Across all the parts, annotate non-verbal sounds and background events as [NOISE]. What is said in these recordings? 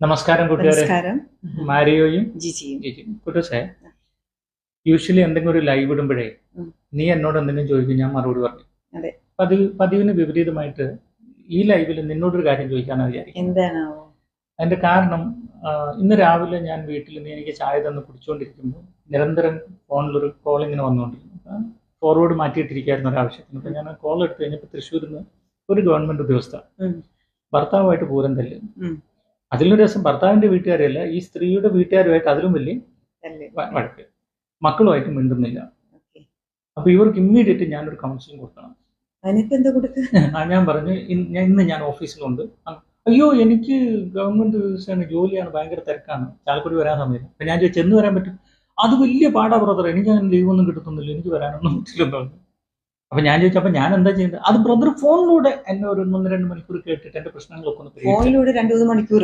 നമസ്കാരം കൂട്ടുകാരെ. മാരിയോയും ജിജിയും. യൂഷ്വലി എന്തെങ്കിലും ഒരു ലൈവ് ഇടുമ്പോഴേ നീ എന്നോട് എന്തെങ്കിലും ചോദിക്കും ഞാൻ മറുപടി പറഞ്ഞു. പതിവ് പതിവിന് വിപരീതമായിട്ട് ഈ ലൈവിൽ നിന്നോടൊരു കാര്യം ചോദിക്കാനാണ് വിചാരിക്കും അതിന്റെ കാരണം ഇന്ന് രാവിലെ ഞാൻ വീട്ടിൽ നീ എനിക്ക് ചായ തന്ന് കുടിച്ചുകൊണ്ടിരിക്കുമ്പോൾ നിരന്തരം ഫോണിലൊരു കോൾ ഇങ്ങനെ വന്നുകൊണ്ടിരുന്നു ഫോർവേഡ് മാറ്റിയിട്ടിരിക്കായിരുന്നു ഒരു ആവശ്യത്തിന്. അപ്പൊ ഞാൻ കോൾ എടുത്തു കഴിഞ്ഞപ്പോൾ തൃശ്ശൂരിൽ നിന്ന് ഒരു ഗവൺമെന്റ് ഉദ്യോഗസ്ഥ ഭർത്താവുമായിട്ട് പൂരം തല്ല് ഉം. അതിലൊരു രസം ഭർത്താവിന്റെ വീട്ടുകാരെയല്ല ഈ സ്ത്രീയുടെ വീട്ടുകാരുമായിട്ട് അതിലും വലിയ വഴക്ക്. മക്കളുമായിട്ട് മിണ്ടുന്നില്ല. അപ്പൊ ഇവർക്ക് ഇമ്മീഡിയറ്റ് ഞാനൊരു കൗൺസിലിംഗ് കൊടുക്കണം. ഞാൻ പറഞ്ഞു ഞാൻ ഇന്ന് ഞാൻ ഓഫീസിലുണ്ട്. അയ്യോ എനിക്ക് ഗവൺമെന്റ് ജോലിയാണ് ഭയങ്കര തിരക്കാണ്. ചാലക്കുടി വരാൻ സമയത്ത് അപ്പൊ ഞാൻ ചെന്ന് വരാൻ പറ്റും? അത് വലിയ പാടാ ബ്രദർ എനിക്ക് അങ്ങനെ ലീവ് ഒന്നും കിട്ടുന്നില്ല എനിക്ക് വരാനൊന്നും പറ്റില്ലെന്ന് പറഞ്ഞു അപ്പൊ ഞാൻ ചോദിച്ചു അപ്പൊ ഞാൻ എന്താ ചെയ്യുന്നത് അത് ബ്രദർ ഫോണിലൂടെ എന്നെ ഒരു ഒന്ന് രണ്ട് മണിക്കൂർ കേട്ടിട്ട് എന്റെ പ്രശ്നങ്ങളൊക്കെ ഒന്ന് ഫോണിലൂടെ രണ്ട് മൂന്ന് മണിക്കൂർ.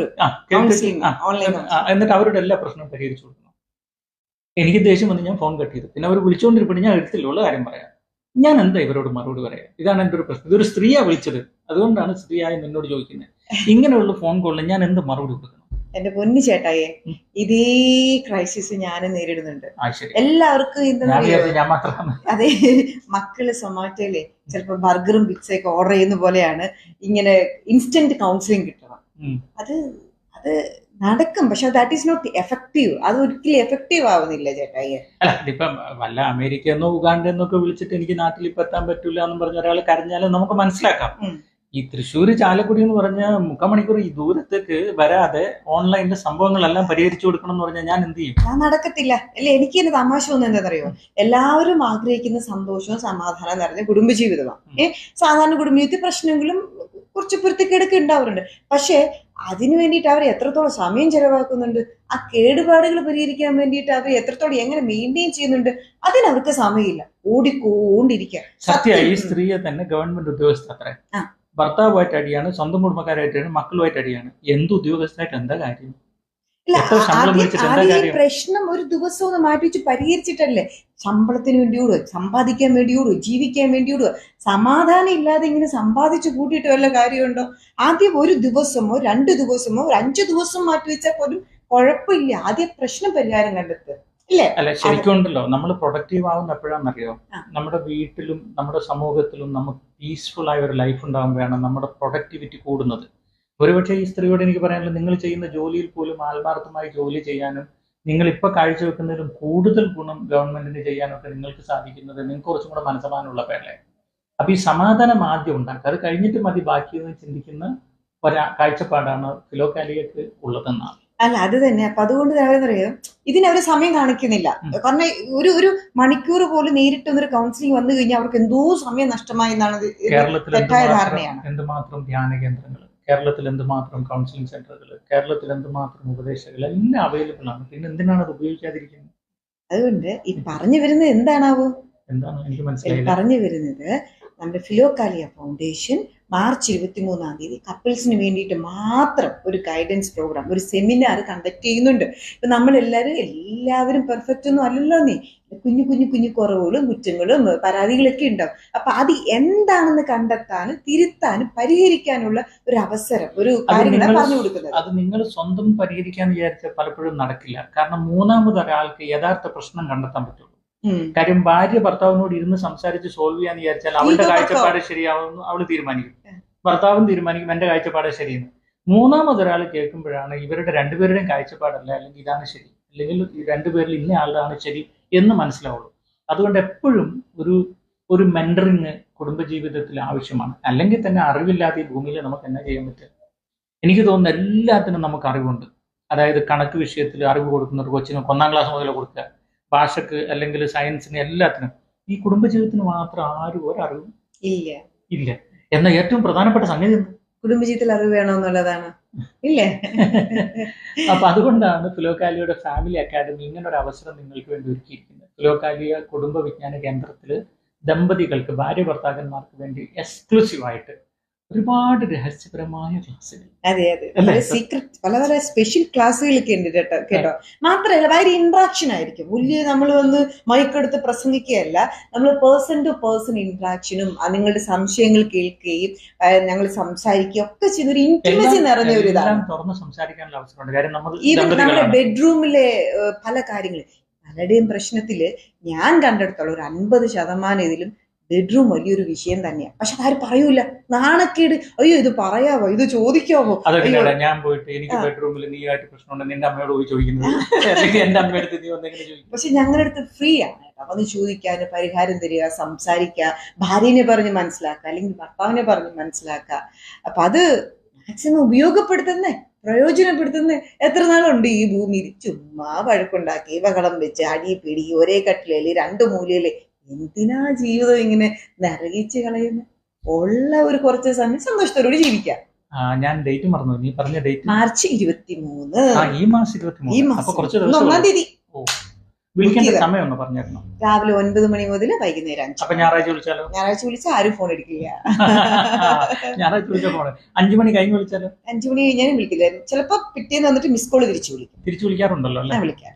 എന്നിട്ട് അവരുടെ എല്ലാ പ്രശ്നവും പരിഹരിച്ചു കൊടുക്കുന്നു എനിക്ക് ദേഷ്യം വന്ന് ഞാൻ ഫോൺ കട്ട് ചെയ്തു. പിന്നെ അവർ വിളിച്ചുകൊണ്ടിരിപ്പോൾ ഞാൻ എടുത്തില്ല ഉള്ള കാര്യം പറയാം. ഞാൻ എന്താ ഇവരോട് മറുപടി പറയാം? ഇതാണ് എന്റെ ഒരു പ്രശ്നം. ഇതൊരു സ്ത്രീയാ വിളിച്ചത്. അതുകൊണ്ടാണ് സ്ത്രീയായി നിന്നോട് ചോദിക്കുന്നത്. ഇങ്ങനെയുള്ള ഫോൺ കോളിൽ ഞാൻ എന്ത് മറുപടി കൊടുക്കണം? എന്റെ പൊന്നു ചേട്ടായെ. ഇതേ ക്രൈസിസ് ഞാൻ നേരിടുന്നുണ്ട്. എല്ലാവർക്കും അതെ മക്കൾ സൊമാറ്റോയിലെ ചിലപ്പോ ബർഗറും പിസ്സയും ഒക്കെ ഓർഡർ ചെയ്യുന്ന പോലെയാണ് ഇങ്ങനെ ഇൻസ്റ്റന്റ് കൗൺസിലിംഗ് കിട്ടണം. അത് അത് നടക്കും പക്ഷെ ദാറ്റ് ഈസ് നോട്ട് എഫക്റ്റീവ് അത് ഒരിക്കലും എഫക്റ്റീവ് ആവുന്നില്ല ചേട്ടായി. അല്ല വല്ല അമേരിക്ക ഉഗാണ്ടെന്നൊക്കെ ഉഗാണ്ട എന്നൊക്കെ വിളിച്ചിട്ട് എനിക്ക് നാട്ടിൽ ഇപ്പൊ എത്താൻ പറ്റൂല എന്ന് പറഞ്ഞ ഒരാൾ കരഞ്ഞാലും നമുക്ക് മനസ്സിലാക്കാം. ഈ തൃശ്ശൂർ ചാലക്കുടി എന്ന് പറഞ്ഞ മുക്കാമണിക്കൂർ ഈ ദൂരത്തേക്ക് വരാതെ ഓൺലൈനിലെ സംഭവങ്ങളെല്ലാം പരിഹരിച്ചു കൊടുക്കണം എന്ന് പറഞ്ഞാൽ ഞാൻ എന്ത് ചെയ്യും? ഞാൻ നടക്കത്തില്ല. അല്ലെ എനിക്ക് എന്റെ തമാശ ഒന്നും എന്താണെന്നറിയോ എല്ലാവരും ആഗ്രഹിക്കുന്ന സന്തോഷവും സമാധാനം നിറഞ്ഞ കുടുംബജീവിതമാണ് ഏഹ് സാധാരണ കുടുംബജീവിതത്തിൽ പ്രശ്നങ്ങളും കുറച്ച് പൊരുത്തക്കേടൊക്കെ ഉണ്ടാവാറുണ്ട്. പക്ഷേ അതിനു വേണ്ടിയിട്ട് അവർ എത്രത്തോളം സമയം ചെലവാക്കുന്നുണ്ട്? ആ കേടുപാടുകൾ പരിഹരിക്കാൻ വേണ്ടിയിട്ട് അവർ എത്രത്തോളം എങ്ങനെ മെയിന്റെയിൻ ചെയ്യുന്നുണ്ട്? അതിന് അവർക്ക് സമയമില്ല. ഓടിക്കോണ്ടിരിക്കുക. സത്യ ഈ സ്ത്രീയെ തന്നെ ഗവൺമെന്റ് ഉദ്യോഗസ്ഥ. ഭർത്താവുമായിട്ട് അടിയാണ് സ്വന്തം കുടുംബക്കാരായിട്ടാണ് മക്കളുമായിട്ട് അടിയാണ്. എന്ത് ഉദ്യോഗസ്ഥനായിട്ട് എന്താ കാര്യം? പ്രശ്നം ഒരു ദിവസം ഒന്ന് മാറ്റി വെച്ച് പരിഹരിച്ചിട്ടല്ലേ? ശമ്പളത്തിന് വേണ്ടി വിടുക സമ്പാദിക്കാൻ വേണ്ടി വിടുക ജീവിക്കാൻ വേണ്ടി വിടുക സമാധാനം ഇല്ലാതെ ഇങ്ങനെ സമ്പാദിച്ച് കൂട്ടിയിട്ട് വല്ല കാര്യമുണ്ടോ? ആദ്യം ഒരു ദിവസമോ രണ്ട് ദിവസമോ ഒരു അഞ്ചു ദിവസം മാറ്റി വെച്ചാൽ പോലും കുഴപ്പമില്ല. ആദ്യം പ്രശ്നം പരിഹാരം കണ്ടെത്തുക. അല്ല ശരിക്കും ഉണ്ടല്ലോ. നമ്മൾ പ്രൊഡക്റ്റീവ് ആവുന്ന എപ്പോഴാണെന്നറിയോ. നമ്മുടെ വീട്ടിലും നമ്മുടെ സമൂഹത്തിലും നമുക്ക് പീസ്ഫുൾ ആയ ഒരു ലൈഫ് ഉണ്ടാകുമ്പോഴാണ് നമ്മുടെ പ്രൊഡക്ടിവിറ്റി കൂടുന്നത്. ഒരുപക്ഷെ ഈ സ്ത്രീയോട് എനിക്ക് പറയാനുള്ളത് നിങ്ങൾ ചെയ്യുന്ന ജോലിയിൽ പോലും ആത്മാർത്ഥമായി ജോലി ചെയ്യാനും നിങ്ങൾ ഇപ്പൊ കാഴ്ചവെക്കുന്നതിലും കൂടുതൽ ഗുണം ഗവൺമെന്റിന് ചെയ്യാനൊക്കെ നിങ്ങൾക്ക് സാധിക്കുന്നത് നിങ്ങൾക്ക് കുറച്ചും കൂടെ മനസ്സമാനമുള്ളപ്പോഴല്ലേ അപ്പൊ ഈ സമാധാനം ആദ്യം ഉണ്ടാക്കുക. അത് കഴിഞ്ഞിട്ട് മതി ബാക്കിയെന്ന് ചിന്തിക്കുന്ന ഒരാ കാഴ്ചപ്പാടാണ് ഫിലോകാലിയക്ക് ഉള്ളതെന്നാണ് അല്ല അത് തന്നെ. അപ്പൊ അതുകൊണ്ട് പറയാ ഇതിനവര് സമയം കാണിക്കുന്നില്ല. കാരണം ഒരു ഒരു മണിക്കൂർ പോലും നേരിട്ട് ഒരു കൗൺസിലിംഗ് വന്നു കഴിഞ്ഞാൽ അവർക്ക് എന്തോ സമയം നഷ്ടമായി എന്നാണ് തെറ്റായ ധാരണയാണ്. എന്തുമാത്രം ധ്യാന കേന്ദ്രങ്ങൾ കേരളത്തിൽ എന്തുമാത്രം കൗൺസിലിംഗ് സെന്ററുകൾ കേരളത്തിൽ എന്തുമാത്രം ഉപദേശകൾ എല്ലാം അവൈലബിൾ ആണ്. പിന്നെ എന്തിനാണ് അത് ഉപയോഗിക്കാതിരിക്കുന്നത്? അതുകൊണ്ട് ഈ പറഞ്ഞു വരുന്നത് എന്താണാവോ? എന്താണ്? എനിക്ക് മനസ്സിലായി പറഞ്ഞു വരുന്നത് നമ്മുടെ ഫിലോകാലിയ ഫൗണ്ടേഷൻ മാർച്ച് ഇരുപത്തി മൂന്നാം തീയതി കപ്പിൾസിന് വേണ്ടിയിട്ട് മാത്രം ഒരു ഗൈഡൻസ് പ്രോഗ്രാം ഒരു സെമിനാർ കണ്ടക്ട് ചെയ്യുന്നുണ്ട്. ഇപ്പം നമ്മളെല്ലാവരും എല്ലാവരും പെർഫെക്റ്റ് ഒന്നും അല്ലല്ലോ നീ. കുഞ്ഞു കുഞ്ഞു കുഞ്ഞു കുറവുകളും കുറ്റങ്ങളും പരാതികളൊക്കെ ഉണ്ടാവും. അപ്പൊ അത് എന്താണെന്ന് കണ്ടെത്താനും തിരുത്താനും പരിഹരിക്കാനുള്ള ഒരു അവസരം ഒരു കാര്യങ്ങളാണ് പറഞ്ഞു കൊടുക്കുന്നത്. അത് നിങ്ങൾ സ്വന്തം പരിഹരിക്കാൻ വിചാരിച്ചാൽ പലപ്പോഴും നടക്കില്ല. കാരണം മൂന്നാമത് ഒരാൾക്ക് യഥാർത്ഥ പ്രശ്നം കണ്ടെത്താൻ പറ്റുള്ളൂ ഉം. കാര്യം ഭാര്യ ഭർത്താവിനോട് ഇരുന്ന് സംസാരിച്ച് സോൾവ് ചെയ്യാന്ന് വിചാരിച്ചാൽ അവളുടെ കാഴ്ചപ്പാട് ശരിയാവുന്നു അവൾ തീരുമാനിക്കും. ഭർത്താവും തീരുമാനിക്കും എന്റെ കാഴ്ചപ്പാട് ശരിയെന്ന്. മൂന്നാമത് ഒരാൾ കേൾക്കുമ്പോഴാണ് ഇവരുടെ രണ്ടുപേരുടെയും കാഴ്ചപ്പാടല്ല? അല്ലെങ്കിൽ ഇതാണ് ശരി. അല്ലെങ്കിൽ രണ്ടുപേരിൽ ഇന്ന ആളാണ് ശരി എന്ന് മനസ്സിലാവുള്ളൂ. അതുകൊണ്ട് എപ്പോഴും ഒരു ഒരു മെന്ററിങ് കുടുംബജീവിതത്തിൽ ആവശ്യമാണ്. അല്ലെങ്കിൽ തന്നെ അറിവില്ലാത്ത ഈ ഭൂമിയിൽ നമുക്ക് എന്നാ ചെയ്യാൻ പറ്റുക? എനിക്ക് തോന്നുന്നു എല്ലാത്തിനും നമുക്ക് അറിവുണ്ട്. അതായത് കണക്ക് വിഷയത്തിൽ അറിവ് കൊടുക്കുന്ന ഒരു കൊച്ചിന് ഒന്നാം ക്ലാസ് മുതൽ കൊടുക്കുക. ഭാഷക്ക് അല്ലെങ്കിൽ സയൻസിന് എല്ലാത്തിനും ഈ കുടുംബജീവിതത്തിന് മാത്രം ആരും ഒരറിവും ഇല്ല. ഇല്ല. എന്ന ഏറ്റവും പ്രധാനപ്പെട്ട സംഗതി? കുടുംബജീവിതത്തിൽ അറിവ് വേണമെന്നുള്ളതാണ്. ഇല്ലേ? [LAUGHS] അപ്പൊ അതുകൊണ്ടാണ് ഫിലോകാലിയുടെ ഫാമിലി അക്കാദമി ഇങ്ങനെ ഒരു അവസരം നിങ്ങൾക്ക് വേണ്ടി ഒരുക്കിയിരിക്കുന്നത്. ഫിലോകാലിയ കുടുംബ വിജ്ഞാന കേന്ദ്രത്തിൽ ദമ്പതികൾക്ക് ഭാര്യ ഭർത്താക്കന്മാർക്ക് വേണ്ടി എക്സ്ക്ലൂസീവ് ആയിട്ട് ഒരുപാട് രഹസ്യപരമായ ക്ലാസ്സുകൾ. അതെ അതെ? സീക്രട്ട് പല പല സ്പെഷ്യൽ ക്ലാസ്സുകളൊക്കെ ഉണ്ട് കേട്ടോ കേട്ടോ. മാത്രമല്ല ഭയങ്കര ഇന്ററാക്ഷൻ ആയിരിക്കും. വലിയ നമ്മൾ വന്ന് മൈക്കെടുത്ത് പ്രസംഗിക്കുകയല്ല നമ്മൾ പേഴ്സൺ ടു പേഴ്സൺ ഇന്ററാക്ഷനും നിങ്ങളുടെ സംശയങ്ങൾ കേൾക്കുകയും ഞങ്ങൾ സംസാരിക്കുകയും ഒക്കെ ചെയ്യുന്ന ഒരു ഇന്റിമസി നിറഞ്ഞ ഒരു ഇതാണ്. തുറന്ന് സംസാരിക്കാനുള്ള അവസരമുണ്ട്. കാര്യം നമ്മൾ ഈവൻ നമ്മുടെ ബെഡ്റൂമിലെ പല കാര്യങ്ങളും. പലരുടെയും പ്രശ്നത്തിൽ ഞാൻ കണ്ടെടുത്തോളം ഒരു അൻപത് ശതമാനം ഇതിലും ബെഡ്റൂം വലിയൊരു വിഷയം തന്നെയാണ് പക്ഷെ അതാരും പറയൂല. നാണക്കേട്. അയ്യോ ഇത് പറയാവോ? ഇത് അതൊക്കെ ഞാൻ പോയിട്ട് എനിക്ക് ബെഡ്റൂമിൽ നീ ആയിട്ട് പ്രശ്നമുണ്ട് നിന്റെ അമ്മയോട് പോയി ചോദിക്കുന്നത്. എന്റെ നീ വന്നെങ്കിലും പക്ഷെ ഞങ്ങളുടെ അടുത്ത് ഫ്രീ ആണ് അപ്പൊ ഒന്ന് ചോദിക്കാൻ പരിഹാരം തരിക സംസാരിക്കുക ഭാര്യനെ പറഞ്ഞ് മനസ്സിലാക്കുക അല്ലെങ്കിൽ ഭർത്താവിനെ പറഞ്ഞ് മനസ്സിലാക്കുക അപ്പൊ അത് മാക്സിമം ഉപയോഗപ്പെടുത്തുന്നേ പ്രയോജനപ്പെടുത്തുന്ന. എത്ര നാളുണ്ട് ഈ ഭൂമിയിൽ? ചുമ്മാ വഴക്കുണ്ടാക്കി വകളം വെച്ച് അടി പിടി ഒരേ കട്ടിലേൽ രണ്ട് മൂലയിൽ എന്തിനാ ജീവിതം ഇങ്ങനെ നരകിച്ച് കളയുന്നത് ഉള്ള ഒരു കുറച്ച് സമയം സന്തോഷത്തോടുകൂടി ജീവിക്കാം. ഞാൻ ഡേറ്റ് മറന്നു. നീ പറഞ്ഞ ഡേറ്റ് മാർച്ച് ഇരുപത്തി മൂന്ന് ഈ മാസം ഇരുപത്തി ഈ മാസം. കുറച്ച് ഇന്ന് ഒന്നാം ദിവസം തീയതി. വിളിക്കേണ്ട ബുക്ക് സമയം ഒന്ന് പറഞ്ഞേക്കണം. രാവിലെ ഒൻപത് മണി മുതൽ വൈകുന്നേരം അഞ്ച് അപ്പൊ ഞായറാഴ്ച വിളിച്ചാലോ? ഞായറാഴ്ച വിളിച്ചാൽ ആരും ഫോൺ എടുക്കില്ല. [LAUGHS] ഞായറാഴ്ച വിളിച്ചാൽ അഞ്ചു മണി കഴിഞ്ഞ് വിളിച്ചാലോ? അഞ്ചു മണി കഴിഞ്ഞാലും വിളിക്കില്ല. ചിലപ്പോ പിറ്റേന്ന് വന്നിട്ട് മിസ് കോൾ തിരിച്ചു വിളിക്കും. തിരിച്ചു വിളിക്കാറുണ്ടല്ലോ അല്ലേ? വിളിക്കാം.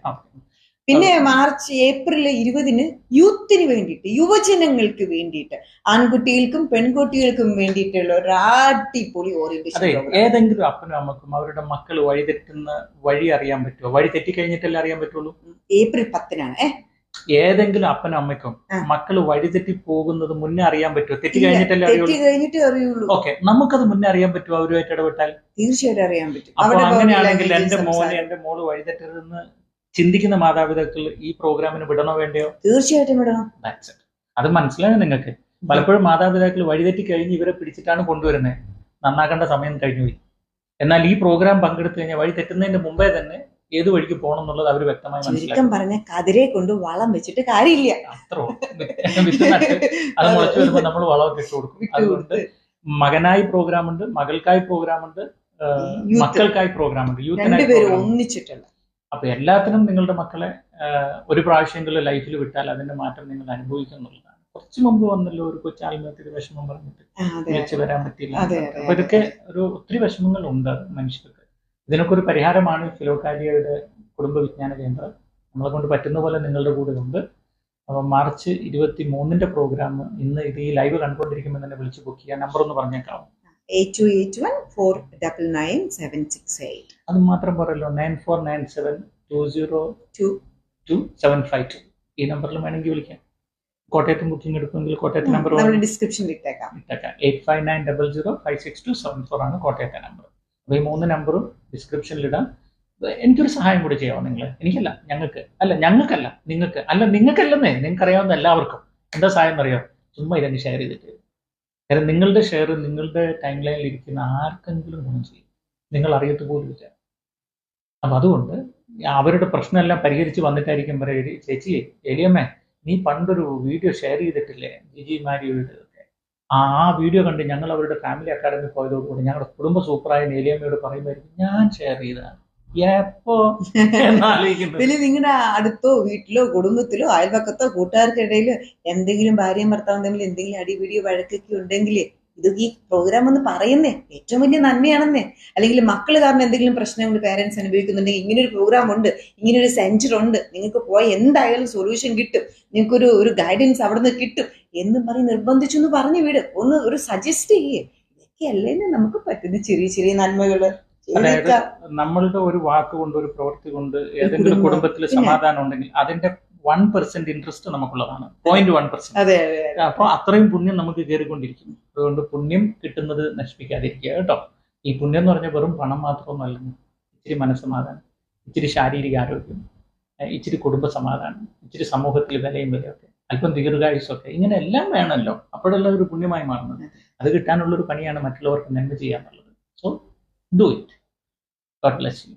പിന്നെ മാർച്ച് ഏപ്രിൽ ഇരുപതിന് യൂത്തിന് വേണ്ടിയിട്ട് യുവജനങ്ങൾക്ക് വേണ്ടിയിട്ട് ആൺകുട്ടികൾക്കും പെൺകുട്ടികൾക്കും വേണ്ടിയിട്ടുള്ള ഒരു അടിപൊളി ഓറിയന്റേഷൻ ഏതെങ്കിലും അപ്പനും അമ്മക്കും അവരുടെ മക്കൾ വഴി തെറ്റുന്ന വഴി അറിയാൻ പറ്റുമോ വഴി തെറ്റിക്കഴിഞ്ഞിട്ടല്ലേ അറിയാൻ പറ്റുള്ളൂ? ഏപ്രിൽ പത്തിനാണ് ഏ? ഏതെങ്കിലും അപ്പനും അമ്മയ്ക്കും. മക്കൾ വഴിതെറ്റി പോകുന്നത് മുന്നേ അറിയാൻ പറ്റുമോ തെറ്റി കഴിഞ്ഞിട്ടല്ലേ കഴിഞ്ഞിട്ട് അറിയുള്ളൂ. ഓക്കെ നമുക്കത് മുന്നേ അറിയാൻ പറ്റുമോ അവരുമായിട്ട് ഇടപെട്ടാൽ? തീർച്ചയായിട്ടും അറിയാൻ പറ്റും. അപ്പൊ അങ്ങനെയാണെങ്കിൽ എന്റെ മോനെ. എന്റെ മോൾ വഴിതെറ്റരുതെന്ന് ചിന്തിക്കുന്ന മാതാപിതാക്കൾ ഈ പ്രോഗ്രാമിന് വിടണോ വേണ്ടയോ? തീർച്ചയായിട്ടും വിടണം. അത് മനസ്സിലായോ നിങ്ങൾക്ക്? പലപ്പോഴും മാതാപിതാക്കൾ വഴിതെറ്റി കഴിഞ്ഞ് ഇവരെ പിടിച്ചിട്ടാണ് കൊണ്ടുവരുന്നത് നന്നാക്കേണ്ട സമയം കഴിഞ്ഞു പോയി. എന്നാൽ ഈ പ്രോഗ്രാം പങ്കെടുത്തു കഴിഞ്ഞാൽ വഴി തെറ്റുന്നതിന്റെ മുമ്പേ തന്നെ ഏത് വഴിക്ക് പോകണം എന്നുള്ളത് അവർ വ്യക്തമായി മനസ്സിലാക്കി. പറഞ്ഞ കതിരെ കൊണ്ട് വളം വെച്ചിട്ട് കാര്യമില്ല. അത്രോ അത് മുളച്ചു വരുമ്പോൾ നമ്മൾ വളമൊക്കെ ഇട്ട് കൊടുക്കും. അതുകൊണ്ട് മകനായി പ്രോഗ്രാം ഉണ്ട് മകൾക്കായി പ്രോഗ്രാം ഉണ്ട് മക്കൾക്കായി പ്രോഗ്രാം ഉണ്ട് യൂത്ത് ഒന്നിച്ചിട്ടുള്ള അപ്പൊ എല്ലാത്തിനും നിങ്ങളുടെ മക്കളെ ഒരു പ്രാവശ്യമെങ്കിലും ലൈഫിൽ വിട്ടാൽ അതിന്റെ മാറ്റം നിങ്ങൾ അനുഭവിക്കും എന്നുള്ളതാണ് കുറച്ച് മുമ്പ് വന്നല്ലോ ഒരു കൊച്ചാത്മഹത്യയുടെ വിഷമം പറഞ്ഞിട്ട്. തിരിച്ചു വരാൻ പറ്റില്ല അപ്പൊ ഇതൊക്കെ ഒരു ഒത്തിരി വിഷമങ്ങൾ ഉണ്ട് മനുഷ്യർക്ക്. ഇതിനൊക്കെ ഒരു പരിഹാരമാണ് ഫിലോകാരിയയുടെ കുടുംബ വിജ്ഞാന കേന്ദ്രം. നമ്മളെ കൊണ്ട് പറ്റുന്ന പോലെ നിങ്ങളുടെ കൂടെ ഉണ്ട്. അപ്പൊ മാർച്ച് ഇരുപത്തി മൂന്നിന്റെ പ്രോഗ്രാം ഇന്ന് ഇത് ഈ ലൈവ് കണ്ടുകൊണ്ടിരിക്കുമ്പോൾ തന്നെ വിളിച്ച് ബുക്ക് ചെയ്യാൻ നമ്പർ ഒന്ന് പറഞ്ഞേക്കാവും eight two eight one four double nine seven six eight അത് മാത്രം പറയല്ലോ. Nine four nine seven two zero two two seven five two ഈ നമ്പറിൽ വേണമെങ്കിൽ വിളിക്കാം. കോട്ടയത്തും ബുക്കിംഗ് എടുക്കുമെങ്കിൽ കോട്ടയത്തെ നമ്പർ ഡിസ്ക്രിപ്ഷനിൽ ഇട്ടേക്കാം. ഇട്ടേക്കാം. Eight five nine double zero five six two seven four ആണ് കോട്ടയത്തെ നമ്പർ അപ്പോൾ ഈ മൂന്ന് നമ്പറും ഡിസ്ക്രിപ്ഷനിൽ ഇടാം. എനിക്കൊരു സഹായം കൂടി ചെയ്യാമോ നിങ്ങൾ എനിക്കല്ല ഞങ്ങൾക്ക്. അല്ല ഞങ്ങൾക്കല്ല നിങ്ങൾക്ക്. അല്ല നിങ്ങൾക്കല്ലെന്നേ. നിങ്ങൾക്ക് അറിയാവുന്ന എല്ലാവർക്കും. എന്താ സഹായം എന്നറിയോ? ചുമ്മാ ഇതങ്ങ് ഷെയർ ചെയ്തിട്ട്. കാരണം നിങ്ങളുടെ ഷെയർ നിങ്ങളുടെ ടൈം ലൈനിൽ ഇരിക്കുന്ന ആർക്കെങ്കിലും ഗുണം ചെയ്യും. നിങ്ങൾ അറിയത്ത് പോലും ഇല്ല. അപ്പൊ അതുകൊണ്ട് അവരുടെ പ്രശ്നമെല്ലാം പരിഹരിച്ച് വന്നിട്ടായിരിക്കും പറയുക ചേച്ചി എലിയമ്മേ നീ പണ്ടൊരു വീഡിയോ ഷെയർ ചെയ്തിട്ടില്ലേ ജിജി മാരിയുടെ ആ വീഡിയോ കണ്ട് ഞങ്ങൾ അവരുടെ ഫാമിലി അക്കാഡമി പോയതോടുകൂടി ഞങ്ങളുടെ കുടുംബ സൂപ്പറായ നേലിയമ്മയോട് പറയുമ്പോഴും ഞാൻ ഷെയർ ചെയ്തതാണ്. എപ്പോ? പിന്നെ നിങ്ങളുടെ അടുത്തോ വീട്ടിലോ കുടുംബത്തിലോ അയൽപക്കത്തോ കൂട്ടുകാർക്കിടയിലോ എന്തെങ്കിലും ഭാര്യയും ഭർത്താവും എന്തെങ്കിലും എന്തെങ്കിലും അടിപിടിയോ വഴക്കൊക്കെ ഉണ്ടെങ്കിൽ ഇത് ഈ പ്രോഗ്രാം എന്ന് പറയുന്നേ ഏറ്റവും വലിയ നന്മയാണെന്നേ. അല്ലെങ്കിൽ മക്കൾ കാരണം എന്തെങ്കിലും പ്രശ്നങ്ങൾ പേരൻസ് അനുഭവിക്കുന്നുണ്ടെങ്കിൽ ഇങ്ങനെ ഒരു പ്രോഗ്രാം ഉണ്ട് ഇങ്ങനെ ഒരു സെന്റർ ഉണ്ട് നിങ്ങൾക്ക് പോയി എന്തായാലും സൊല്യൂഷൻ കിട്ടും നിങ്ങൾക്കൊരു ഒരു ഗൈഡൻസ് അവിടെ നിന്ന് കിട്ടും എന്നും പറഞ്ഞ് നിർബന്ധിച്ചു എന്ന് പറഞ്ഞു വിട്. ഒന്ന് ഒരു സജസ്റ്റ് ചെയ്യേ. ഇതൊക്കെയല്ലേ നമുക്ക് പറ്റുന്ന ചെറിയ ചെറിയ നന്മകൾ നമ്മളുടെ ഒരു വാക്ക് കൊണ്ട് ഒരു പ്രവൃത്തി കൊണ്ട് ഏതെങ്കിലും കുടുംബത്തിൽ സമാധാനം ഉണ്ടെങ്കിൽ അതിന്റെ one percent interest നമുക്കുള്ളതാണ്. Point one percent. അപ്പൊ അത്രയും പുണ്യം നമുക്ക് കയറിക്കൊണ്ടിരിക്കും അതുകൊണ്ട് പുണ്യം കിട്ടുന്നത് നശിപ്പിക്കാതിരിക്കുക കേട്ടോ. ഈ പുണ്യം എന്ന് പറഞ്ഞാൽ വെറും പണം മാത്രമൊന്നുമല്ല ഇച്ചിരി മനസ്സമാധാനം ഇച്ചിരി ശാരീരിക ആരോഗ്യം ഇച്ചിരി കുടുംബ സമാധാനം ഇച്ചിരി സമൂഹത്തിൽ വിലയും വിലയൊക്കെ അല്പം ദീർഘായുസൊക്കെ ഇങ്ങനെ എല്ലാം വേണമല്ലോ. അപ്പോഴുള്ള ഒരു പുണ്യമായി മാറുന്നത്. അത് കിട്ടാനുള്ള ഒരു പണിയാണ് മറ്റുള്ളവർക്ക് നന്മ ചെയ്യാന്നുള്ളത്. So do it God bless you